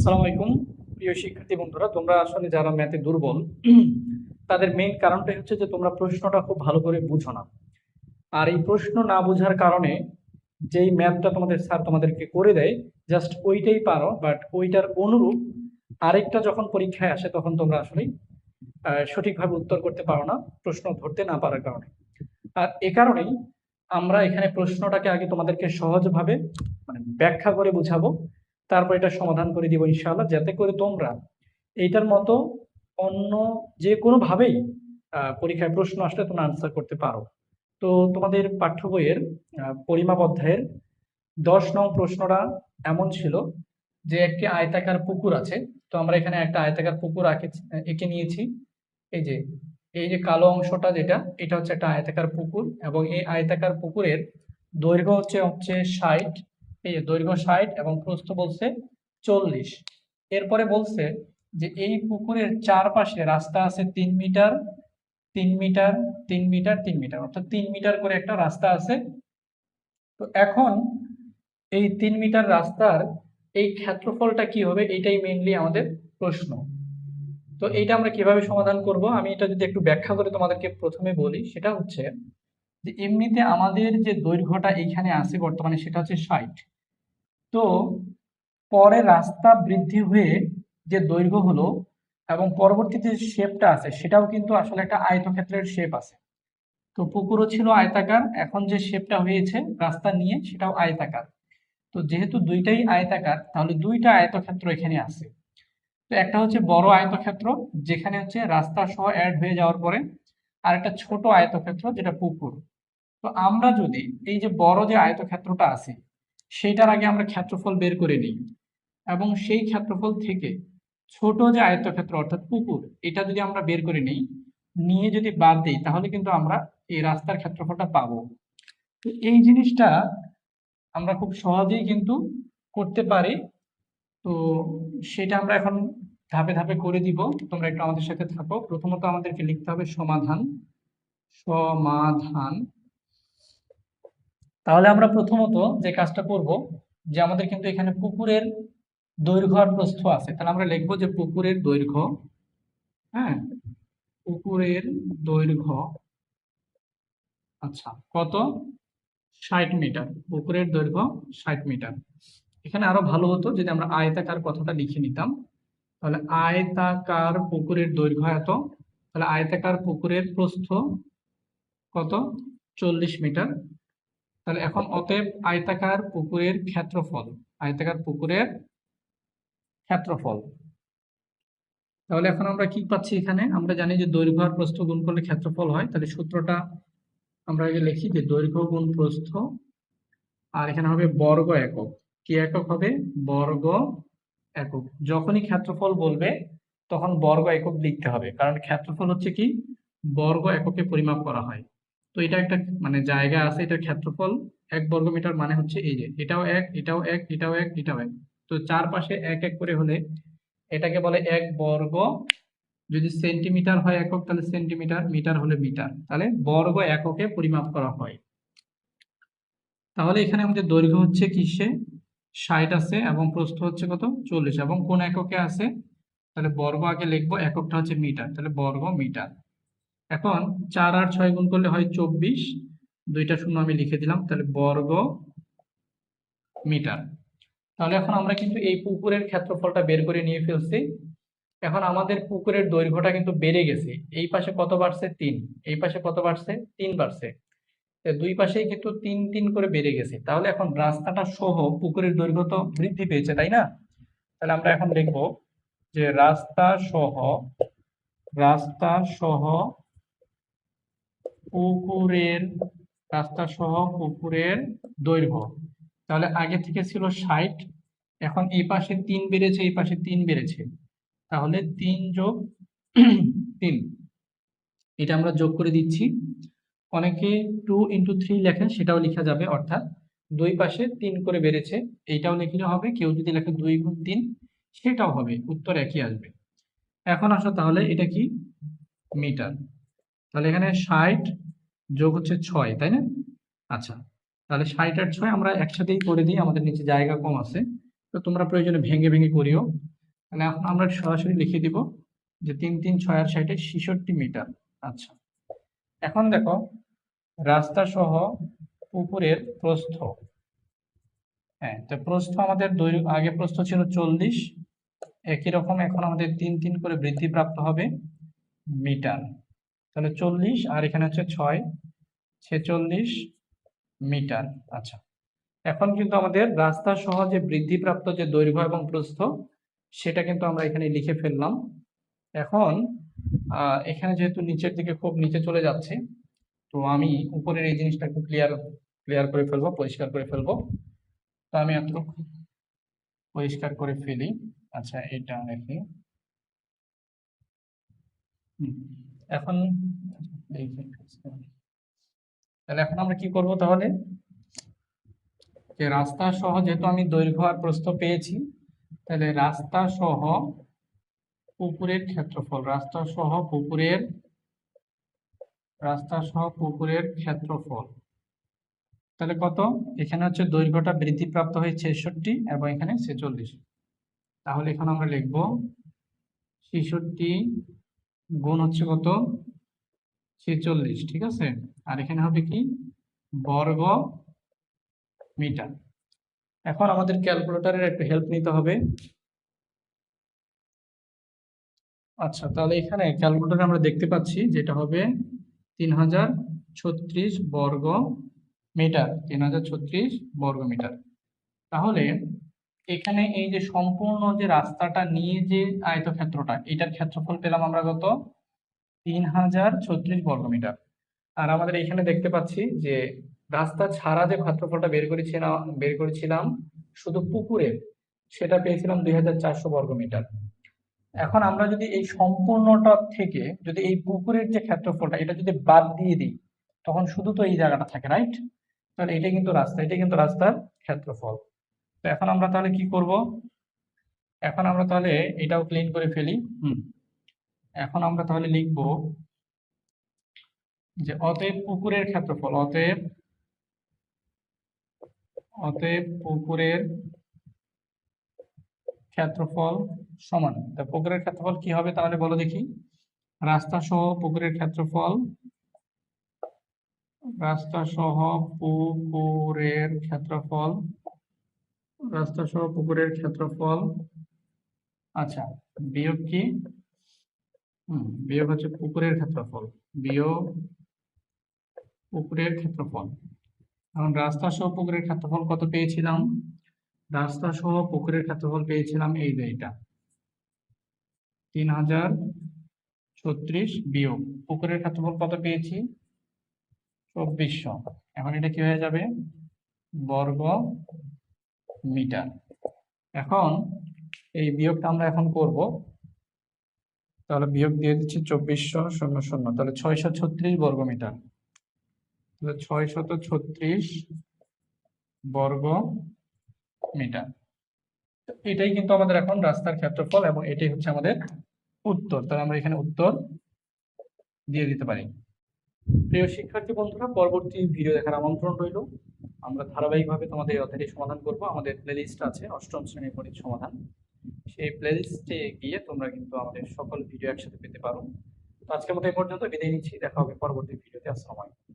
আসসালামু আলাইকুম, প্রিয় শিক্ষার্থী বন্ধুরা, তোমরা আসলে যারা ম্যাথে দুর্বল, তাদের মেইন কারণটাই হচ্ছে যে তোমরা প্রশ্নটা খুব ভালো করে বুঝো না। আর এই প্রশ্ন না বোঝার কারণে যেই ম্যাথটা তোমাদের স্যার তোমাদেরকে করে দেয় জাস্ট ওইটাই পারো বাট ওইটার অনুরূপ আরেকটা যখন পরীক্ষায় আসে, তখন তোমরা আসলে সঠিকভাবে উত্তর করতে পারো না, প্রশ্ন ধরতে না পারার কারণে। আর এ কারণেই আমরা এখানে প্রশ্নটাকে আগে তোমাদেরকে সহজভাবে মানে ব্যাখ্যা করে বুঝাবো। তারপর এটা সমাধান করে দিব ইনশাআল্লাহ, যাতে করে তোমরা এইটার মতো অন্য যে কোনো ভাবেই পরীক্ষায় প্রশ্ন আসলে তোমরা আনসার করতে পারো। তো তোমাদের পাঠ্য বইয়ের পরিমাপ অধ্যায়ের দশ নং প্রশ্নটা এমন ছিল যে একটি আয়তাকার পুকুর আছে, তো আমরা এখানে একটা আয়তাকার পুকুর আঁকে, এঁকে নিয়েছি। এই যে এই যে কালো অংশটা যেটা, এটা হচ্ছে একটা আয়তাকার পুকুর এবং এই আয়তাকার পুকুরের দৈর্ঘ্য হচ্ছে হচ্ছে ষাট এই যে দৈর্ঘ্য ষাট এবং প্রস্থ বলছে চল্লিশ। এরপরে বলছে যে এই পুকুরের চারপাশে রাস্তা আছে তিন মিটার তিন মিটার তিন মিটার তিন মিটার। অর্থাৎ তিন মিটার করে একটা রাস্তা আছে। তো এখন এই তিন মিটার রাস্তার এই ক্ষেত্রফলটা কি হবে? এটাই মেনলি আমাদের প্রশ্ন। তো এইটা আমরা কীভাবে সমাধান করব? আমি এটা যদি একটু ব্যাখ্যা করে তোমাদেরকে প্রথমে বলি, সেটা হচ্ছে যে এমনিতে আমাদের যে দৈর্ঘ্যটা এইখানে আছে বর্তমানে সেটা হচ্ছে ষাট। তো পরে রাস্তা বৃদ্ধি হয়ে যে দৈর্ঘ্য হলো এবং পরবর্তী যে শেপটা আছে, সেটাও কিন্তু আসলে একটা আয়তক্ষেত্রের শেপ আছে। তো পুকুরও ছিল আয়তাকার, এখন যে শেপটা হয়েছে রাস্তা নিয়ে সেটাও আয়তাকার। তো যেহেতু দুইটাই আয়তাকার, তাহলে দুইটা আয়তক্ষেত্র এখানে আছে। তো একটা হচ্ছে বড় আয়তক্ষেত্র, যেখানে হচ্ছে রাস্তা সহ অ্যাড হয়ে যাওয়ার পরে আর একটা ছোট আয়তক্ষেত্র, যেটা পুকুর। তো আমরা যদি এই যে বড় যে আয়তক্ষেত্রটা আছে, সেইটার আগে আমরা ক্ষেত্রফল বের করে নিই এবং সেই ক্ষেত্রফল থেকে ছোট যে আয়তক্ষেত্র, অর্থাৎ পুকুর, এটা যদি আমরা বের করে নিই, নিয়ে যদি বাদ দিই, তাহলে কিন্তু আমরা এই রাস্তার ক্ষেত্রফলটা পাবো। তো এই জিনিসটা আমরা খুব সহজেই কিন্তু করতে পারি। তো সেটা আমরা এখন ধাপে ধাপে করে দিব। তোমরা একটু আমাদের সাথে থাকো। প্রথমত আমাদেরকে লিখতে হবে সমাধান। সমাধান। তাহলে আমরা প্রথমত যে কাজটা করব, যে আমাদের কিন্তু এখানে পুকুরের দৈর্ঘ্য আর প্রস্থ আছে। তাহলে আমরা লিখব যে পুকুরের দৈর্ঘ্য হ্যাঁ? পুকুরের দৈর্ঘ্য আচ্ছা কত? ষাট মিটার। পুকুরের দৈর্ঘ্য ষাট মিটার। এখানে আরও ভালো হতো যদি আমরা আয়তাকার কথাটা লিখে নিতাম। তাহলে আয়তাকার পুকুরের দৈর্ঘ্য এত, তাহলে আয়তাকার পুকুরের প্রস্থ কত? চল্লিশ মিটার। তাহলে এখন অতএব আয়তাকার পুকুরের ক্ষেত্রফল, আয়তাকার পুকুরের ক্ষেত্রফল। তাহলে এখন আমরা কি পাচ্ছি এখানে? আমরা জানি যে দৈর্ঘ্য আর প্রস্থ গুণ করলে ক্ষেত্রফল হয়। তাহলে সূত্রটা আমরা আগে লিখি যে দৈর্ঘ্য গুণ প্রস্থ, আর এখানে হবে বর্গ একক। কি একক হবে? বর্গ একক। যখনই ক্ষেত্রফল বলবে, তখন বর্গ একক লিখতে হবে। কারণ ক্ষেত্রফল হচ্ছে কি? বর্গ এককে পরিমাপ করা হয়। তো এটা একটা মানে জায়গা আছে, এটার ক্ষেত্রফল এক বর্গ মিটার মানে হচ্ছে এই যে, এটাও এক এটাও এক এটাও এক এটাও এক। তো চারপাশে এক এক করে হলে এটাকে বলে এক বর্গ, যদি সেন্টিমিটার হয় একক, তাহলে সেন্টিমিটার, মিটার হলে মিটার। তাহলে বর্গ এককে পরিমাপ করা হয়। তাহলে এখানে আমাদের দৈর্ঘ্য হচ্ছে কিসে? ষাট আছে এবং প্রস্থ হচ্ছে কত? চল্লিশ। এবং কোন এককে আছে? তাহলে বর্গ আগে লিখব, এককটা হচ্ছে মিটার। তাহলে বর্গ, মিটার। এখন চার আর ছয় গুণ করলে হয় চব্বিশ। দুইটা শূন্য আমি লিখে দিলাম, তাহলে বর্গ মিটার। তাহলে এখন আমরা কিন্তু এই পুকুরের ক্ষেত্রফলটা বের করে নিয়ে ফেলছি। এখন আমাদের পুকুরের দৈর্ঘ্যটা কিন্তু বেড়ে গেছে। এই পাশে কত বাড়ছে? তিন। এই পাশে কত বাড়ছে? তিন বাড়ছে। দুই পাশেই কিন্তু তিন তিন করে বেড়ে গেছে। তাহলে এখন রাস্তাটা সহ পুকুরের দৈর্ঘ্য তো বৃদ্ধি পেয়েছে, তাই না? তাহলে আমরা এখন দেখব যে রাস্তা সহ রাস্তা সহ পুকুরের রাস্তা সহ পুকুরের দৈর্ঘ্য। তাহলে আগে থেকে ছিল ষাট, এখন এই পাশে তিন বেড়েছে, এই পাশে তিন বেড়েছে। তাহলে তিন যোগ তিন, এটা আমরা যোগ করে দিচ্ছি। অনেকে টু ইন্টু থ্রি লেখেন, সেটাও লেখা যাবে, অর্থাৎ দুই পাশে তিন করে বেড়েছে, এইটাও লিখলে হবে, কেউ যদি লেখে দুই গুণ তিন, সেটাও হবে, উত্তর একই আসবে। এখন আসো তাহলে, এটা কি? মিটার। তাহলে এখানে ষাট যোগ হচ্ছে ছয়, তাই না? আচ্ছা তাহলে ষাট আর ছয় আমরা একসাথেই করে দিই, আমাদের নিচে জায়গা কম আছে। তো তোমরা প্রয়োজনে ভেঙে ভেঙে করিও। তাহলে এখন আমরা সরাসরি লিখে দিব যে তিন তিন, ছয় আর ষাটে ছেষট্টি মিটার। আচ্ছা এখন দেখো রাস্তা সহ পুকুরের প্রস্থ। হ্যাঁ তো প্রস্থ আমাদের আগে প্রস্থ ছিল চল্লিশ। একই রকম এখন আমাদের তিন তিন করে বৃদ্ধি প্রাপ্ত হবে মিটার। তাহলে চল্লিশ, আর এখানে হচ্ছে ছয়, ছেচল্লিশ মিটার। আচ্ছা। এখন কিন্তু আমাদের রাস্তা সহ যে বৃদ্ধিপ্রাপ্ত যে দৈর্ঘ্য এবং প্রস্থ, সেটা কিন্তু আমরা এখানে লিখে ফেললাম। এখন এখানে যেহেতু নিচের দিকে খুব নিচে চলে যাচ্ছে, তো আমি উপরের এই জিনিসটা একটু ক্লিয়ার ক্লিয়ার করে ফেলব, পরিষ্কার করে ফেলব। তো আমি এতটুকু পরিষ্কার করে ফেলি। আচ্ছা এটা রেখে এখন তাহলে এখন আমরা কি করব তাহলে? যে রাস্তা সহ যেহেতু আমি দৈর্ঘ্য আর প্রস্থ পেয়েছি, তাহলে রাস্তা সহ পুকুরের ক্ষেত্রফল, রাস্তা সহ পুকুরের, রাস্তা সহ পুকুরের ক্ষেত্রফল, তাহলে কত? এখানে হচ্ছে দৈর্ঘ্যটা বৃদ্ধিপ্রাপ্ত হয়ে ছেষট্টি এবং এখানে ছেচল্লিশ। তাহলে এখানে আমরা লিখব ছেষট্টি গুণ হচ্ছে কত? ছেচল্লিশ, ঠিক আছে? আর এখানে হবে কি? বর্গ মিটার। এখন আমাদের ক্যালকুলেটারের একটু হেল্প নিতে হবে। আচ্ছা তাহলে এখানে ক্যালকুলেটরে আমরা দেখতে পাচ্ছি যেটা হবে তিন হাজার ছত্রিশ বর্গ মিটার। তিন হাজার ছত্রিশ বর্গ মিটার। তাহলে এখানে এই যে সম্পূর্ণ যে রাস্তাটা নিয়ে যে আয়তক্ষেত্রটা, এটার ক্ষেত্রফল পেলাম আমরা কত? তিন হাজার ছত্রিশ বর্গ মিটার। আর আমাদের এখানে দেখতে পাচ্ছি যে রাস্তা ছাড়া যে ক্ষেত্রফলটা বের করেছিলাম বের করেছিলাম শুধু পুকুরে, সেটা পেয়েছিলাম দুই হাজার চারশো বর্গ মিটার। এখন আমরা যদি এই সম্পূর্ণটা থেকে যদি এই পুকুরের যে ক্ষেত্রফলটা, এটা যদি বাদ দিয়ে দিই, তখন শুধু তো এই জায়গাটা থাকে, রাইট? তাহলে এটা কিন্তু রাস্তা, এটা কিন্তু রাস্তার ক্ষেত্রফল। তো এখন আমরা তাহলে কি করব? এখন আমরা তাহলে এটাও ক্লিন করে ফেলি। হুম। এখন আমরা তাহলে লিখব যে অতএব পুকুরের ক্ষেত্রফল, অতএব অতএব পুকুরের ক্ষেত্রফল সমান। তা পুকুরের ক্ষেত্রফল কি হবে তাহলে বলো দেখি। রাস্তা সহ পুকুরের ক্ষেত্রফল, রাস্তা সহ পুকুরের ক্ষেত্রফল রাস্তা সহ পুকুরের ক্ষেত্রফল। আচ্ছা বিয়োগ কি? বিয়োগ হচ্ছে পুকুরের ক্ষেত্রফল। বিয়োগ পুকুরের ক্ষেত্রফল। এখন রাস্তা সহ পুকুরের ক্ষেত্রফল কত পেয়েছিলাম? রাস্তা সহ পুকুরের ক্ষেত্রফল পেয়েছিলাম এই যে এটা। তিন হাজার ছত্রিশ বিয়োগ। পুকুরের ক্ষেত্রফল কত পেয়েছি? চব্বিশশো। এখন এটা কি হয়ে যাবে? বর্গ মিটার। এখন এই বিয়োগটা আমরা এখন করব। তাহলে বিয়োগ দিয়ে দিচ্ছি চব্বিশশো শূন্য শূন্য। তাহলে ছয়শো ছত্রিশ বর্গ মিটার। তাহলে ছয়শত ছত্রিশ বর্গ মিটার। এটাই কিন্তু আমাদের এখন রাস্তার ক্ষেত্রফল এবং এটাই হচ্ছে আমাদের উত্তর। তাহলে আমরা এখানে উত্তর দিয়ে দিতে পারি। প্রিয় শিক্ষার্থী বন্ধুরা, পরবর্তী ভিডিও দেখার আমন্ত্রণ রইল। আমরা ধারাবাহিকভাবে তোমাদের অধ্যায়টি সমাধান করব। আমাদের প্লেলিস্ট আছে, অষ্টম শ্রেণির গণিত সমাধান। সেই প্লেলিস্টে গিয়ে তোমরা কিন্তু আমাদের সকল ভিডিও একসাথে পেতে পারো। তো আজকের মতো এই পর্যন্ত বিদায় নিচ্ছি। দেখা হবে পরবর্তী ভিডিওতে আসসালামু আলাইকুম।